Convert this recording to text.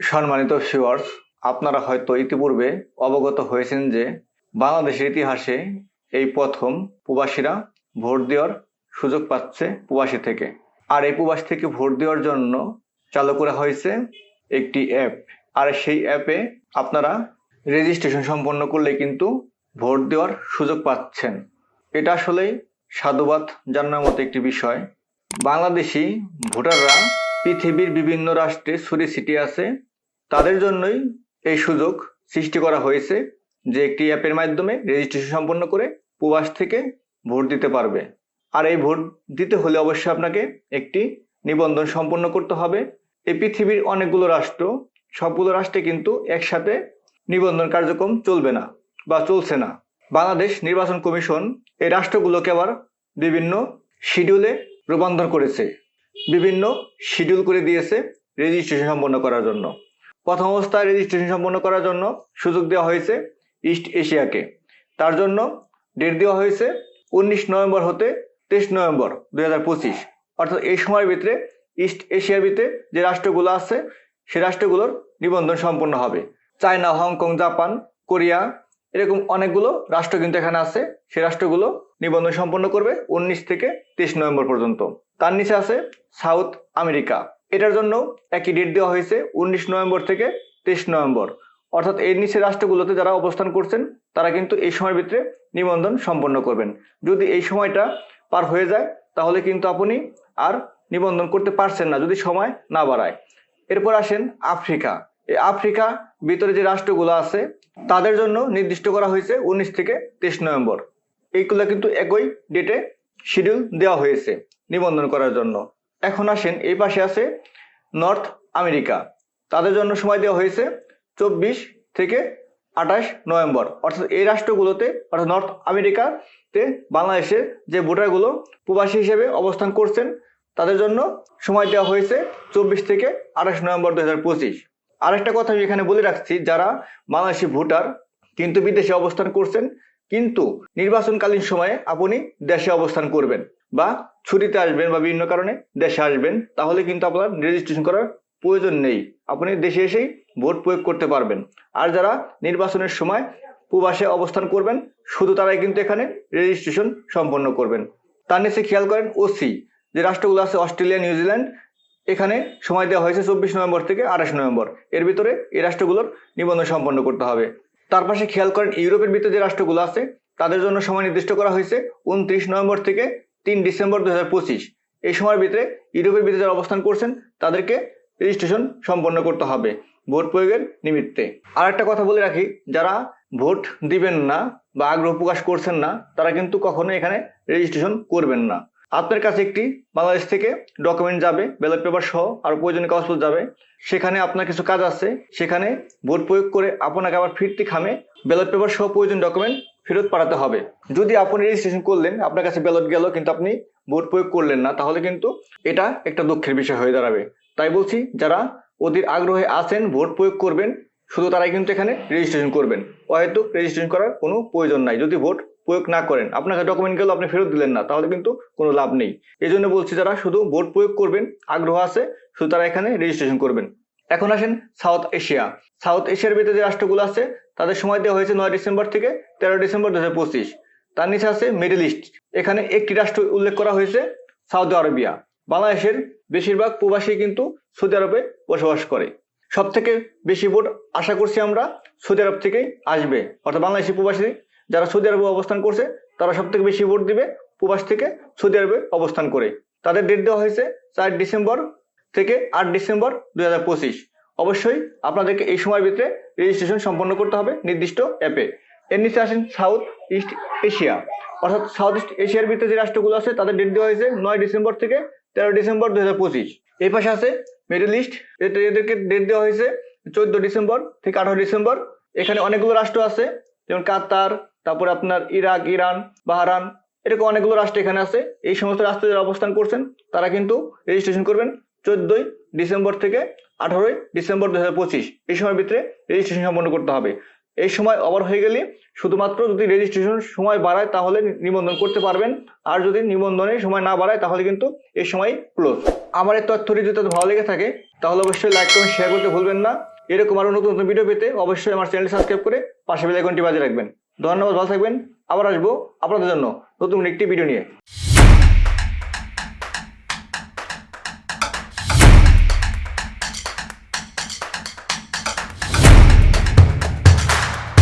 সম্মানিত ভিউয়ার্স আপনারা হয়তো ইতিপূর্বে অবগত হয়েছেন যে বাংলাদেশের ইতিহাসে এই প্রথম প্রবাসীরা ভোট দেওয়ার সুযোগ পাচ্ছে প্রবাসী থেকে। আর এই প্রবাস থেকে ভোট দেওয়ার জন্য চালু করা হয়েছে একটি অ্যাপ আর সেই অ্যাপে আপনারা রেজিস্ট্রেশন সম্পন্ন করলে কিন্তু ভোট দেওয়ার সুযোগ পাচ্ছেন। এটা আসলেই সাধুবাদ জানার মতো একটি বিষয়। বাংলাদেশি ভোটাররা পৃথিবীর বিভিন্ন রাষ্ট্রে ছড়িয়ে ছিটিয়ে আছে। তাদের জন্যই এই সুযোগ সৃষ্টি করা হয়েছে যে একটি অ্যাপের মাধ্যমে রেজিস্ট্রেশন সম্পন্ন করে প্রবাস থেকে ভোট দিতে পারবে। আর এই ভোট দিতে হলে অবশ্যই আপনাকে একটি নিবন্ধন সম্পন্ন করতে হবে। এই পৃথিবীর অনেকগুলো রাষ্ট্র, সবগুলো রাষ্ট্রে কিন্তু একসাথে নিবন্ধন কার্যক্রম চলবে না বা চলছে না। বাংলাদেশ নির্বাচন কমিশন এই রাষ্ট্রগুলোকে আবার বিভিন্ন শিডিউলে রূপান্তর করেছে। বিভিন্ন শিডিউল করে দিয়েছে রেজিস্ট্রেশন সম্পন্ন করার জন্য। প্রথম অবস্থায় রেজিস্ট্রেশন সম্পন্ন করার জন্য সুযোগ দেওয়া হয়েছে ইস্ট এশিয়াকে তার জন্য ডেট দেওয়া হয়েছে উনিশ নভেম্বর হতে তেইশ নভেম্বর দু হাজার পঁচিশ। অর্থাৎ এই সময়ের ভিতরে ইস্ট এশিয়ার ভিতরে যে রাষ্ট্রগুলো আছে, সে রাষ্ট্রগুলোর নিবন্ধন সম্পন্ন হবে। চায়না, হংকং, জাপান, কোরিয়া, এরকম অনেকগুলো রাষ্ট্র কিন্তু এখানে আছে। সে রাষ্ট্রগুলো নিবন্ধন সম্পন্ন করবে উনিশ থেকে তেইশ নভেম্বর পর্যন্ত। তার নিচে আছে সাউথ আমেরিকা। এটার জন্য একই ডেট দেওয়া হয়েছে উনিশ নভেম্বর থেকে তেইশ নভেম্বর। অর্থাৎ এর নিচে রাষ্ট্রগুলোতে যারা অবস্থান করছেন, তারা কিন্তু এই সময়ের ভিতরে নিবন্ধন সম্পন্ন করবেন। যদি এই সময়টা পার হয়ে যায়, তাহলে কিন্তু আপনি আর নিবন্ধন করতে পারছেন না, যদি সময় না বাড়ায়। এরপর আসেন আফ্রিকা। এই আফ্রিকা ভিতরে যে রাষ্ট্রগুলো আছে, তাদের জন্য নির্দিষ্ট করা হয়েছে উনিশ থেকে তেইশ নভেম্বর। এইগুলো কিন্তু একই ডেটে শিডিউল দেওয়া হয়েছে নিবন্ধন করার জন্য। এখন আসেন, এই পাশে আছে নর্থ আমেরিকা। তাদের জন্য সময় দেওয়া হয়েছে চব্বিশ থেকে আঠাশ নভেম্বর। অর্থাৎ এই রাষ্ট্রগুলোতে, অর্থাৎ নর্থ আমেরিকাতে বাংলাদেশের যে ভোটারগুলো প্রবাসী হিসেবে অবস্থান করছেন, তাদের জন্য সময় দেওয়া হয়েছে চব্বিশ থেকে আঠাশ নভেম্বর দু হাজার পঁচিশ। আরেকটা কথা আমি এখানে বলে রাখছি, যারা বাংলাদেশি ভোটার কিন্তু বিদেশে অবস্থান করছেন, কিন্তু নির্বাচনকালীন সময়ে আপনি দেশে অবস্থান করবেন। বা ছুটিতে আসবেন বা বিভিন্ন কারণে দেশে আসবেন, তাহলে কিন্তু আপনার রেজিস্ট্রেশন করার প্রয়োজন নেই। আপনি দেশে এসেই ভোট প্রয়োগ করতে পারবেন। আর যারা নির্বাচনের সময় প্রবাসে অবস্থান করবেন, শুধু তারাই কিন্তু এখানে রেজিস্ট্রেশন সম্পন্ন করবেন। তার নিচে খেয়াল করেন ওসি যে রাষ্ট্রগুলো আছে অস্ট্রেলিয়া নিউজিল্যান্ড এখানে সময় দেওয়া হয়েছে চব্বিশ নভেম্বর থেকে আঠাশ নভেম্বর। এর ভিতরে এই রাষ্ট্রগুলোর নিবন্ধন সম্পন্ন করতে হবে। তার পাশে খেয়াল করেন ইউরোপের ভিতরে যে রাষ্ট্রগুলো আছে, তাদের জন্য সময় নির্দিষ্ট করা হয়েছে উনত্রিশ নভেম্বর থেকে তিন ডিসেম্বর দু হাজার পঁচিশ। এই সময়ের ভিতরে ইউরোপের ভিতরে যারা অবস্থান করছেন, তাদেরকে রেজিস্ট্রেশন সম্পন্ন করতে হবে ভোট প্রয়োগের নিমিত্তে। আর একটা কথা বলে রাখি, যারা ভোট দিবেন না বা আগ্রহ প্রকাশ করছেন না, তারা কিন্তু কখনো এখানে রেজিস্ট্রেশন করবেন না। আপনার কাছে একটি বাংলাদেশ থেকে ডকুমেন্ট যাবে ব্যালট পেপার সহ আর প্রয়োজনীয় কাগজপত্র যাবে। সেখানে আপনার কিছু কাজ আছে, সেখানে ভোট প্রয়োগ করে আপনাকে আবার ফিরতি খামে ব্যালট পেপার সহ প্রয়োজন ডকুমেন্ট ফেরত পাঠাতে হবে। যদি আপনি রেজিস্ট্রেশন করলেন, আপনার কাছে ব্যালট গেল, কিন্তু আপনি ভোট প্রয়োগ করলেন না, তাহলে কিন্তু এটা একটা দুঃখের বিষয় হয়ে দাঁড়াবে। তাই বলছি, যারা অধীর আগ্রহে আছেন ভোট প্রয়োগ করবেন, শুধু তারাই কিন্তু এখানে রেজিস্ট্রেশন করবেন। হয়তো রেজিস্ট্রেশন করার কোনো প্রয়োজন নাই। যদি ভোট প্রয়োগ না করেন আপনাকে ডকুমেন্ট গেল, আপনি ফেরত দিলেন না, তাহলে কিন্তু কোনো লাভ নেই। এই জন্য বলছি, যারা শুধু ভোট প্রয়োগ করবেন, আগ্রহ আছে, শুধু তারা এখানে রেজিস্ট্রেশন করবেন। এখন আসেন সাউথ এশিয়া সাউথ এশিয়ার ভিতরে যে রাষ্ট্রগুলো আছে, তাদের সময় দেওয়া হয়েছে নয় ডিসেম্বর থেকে তেরো ডিসেম্বর দু হাজার পঁচিশ। তার নিচে আছে মিডল ইস্ট। এখানে একটি রাষ্ট্র উল্লেখ করা হয়েছে সৌদি আরবিয়া। বাংলাদেশের বেশিরভাগ প্রবাসী কিন্তু সৌদি আরবে বসবাস করে। সব থেকে বেশি ভোট আশা করছি আমরা সৌদি আরব থেকেই আসবে। অর্থাৎ বাংলাদেশি প্রবাসী যারা সৌদি আরবে অবস্থান করছে, তারা সব থেকে বেশি ভোট দিবে প্রবাস থেকে সৌদি আরবে অবস্থান করে। তাদের ডেট দেওয়া হয়েছে চার ডিসেম্বর থেকে আট ডিসেম্বর দু দুই অবশ্যই আপনাদেরকে এই সময়ের ভিতরে রেজিস্ট্রেশন সম্পন্ন করতে হবে নির্দিষ্ট অ্যাপে এর নিচে আসেন সাউথ ইস্ট এশিয়া অর্থাৎ সাউথ ইস্ট এশিয়ার ভিতরে যে রাষ্ট্রগুলো আছে, তাদের ডেট দেওয়া হয়েছে নয় ডিসেম্বর থেকে তেরো ডিসেম্বর দু হাজার পঁচিশ। এই পাশে আছে মিডল ইস্ট এদেরকে ডেট দেওয়া হয়েছে চোদ্দ ডিসেম্বর থেকে আঠারো ডিসেম্বর। এখানে অনেকগুলো রাষ্ট্র আছে, যেমন কাতার, তারপরে আপনার ইরাক, ইরান, বাহারান, এরকম অনেকগুলো রাষ্ট্র এখানে আছে। এই সমস্ত রাষ্ট্রে যারা অবস্থান করছেন, তারা কিন্তু রেজিস্ট্রেশন করবেন চোদ্দই ডিসেম্বর থেকে আঠারোই ডিসেম্বর দু হাজার পঁচিশ, এই সময়ের ভিতরে রেজিস্ট্রেশন সম্পন্ন করতে হবে। এই সময় ওভার হয়ে গেলে শুধুমাত্র যদি রেজিস্ট্রেশন সময় বাড়ায় তাহলে নিবন্ধন করতে পারবেন, আর যদি নিবন্ধনের সময় না বাড়ায় তাহলে কিন্তু এই সময় ক্লোজ আমার এই তথ্যটি যদি ভালো লেগে থাকে, তাহলে অবশ্যই লাইক করুন শেয়ার করতে ভুলবেন না। এরকম আরও নতুন নতুন ভিডিও পেতে অবশ্যই আমার চ্যানেল সাবস্ক্রাইব করে পাশে বেল আইকনটি বাজিয়ে রাখবেন। ধন্যবাদ, ভালো থাকবেন। আবার আসব আপনাদের জন্য নতুন একটি ভিডিও নিয়ে।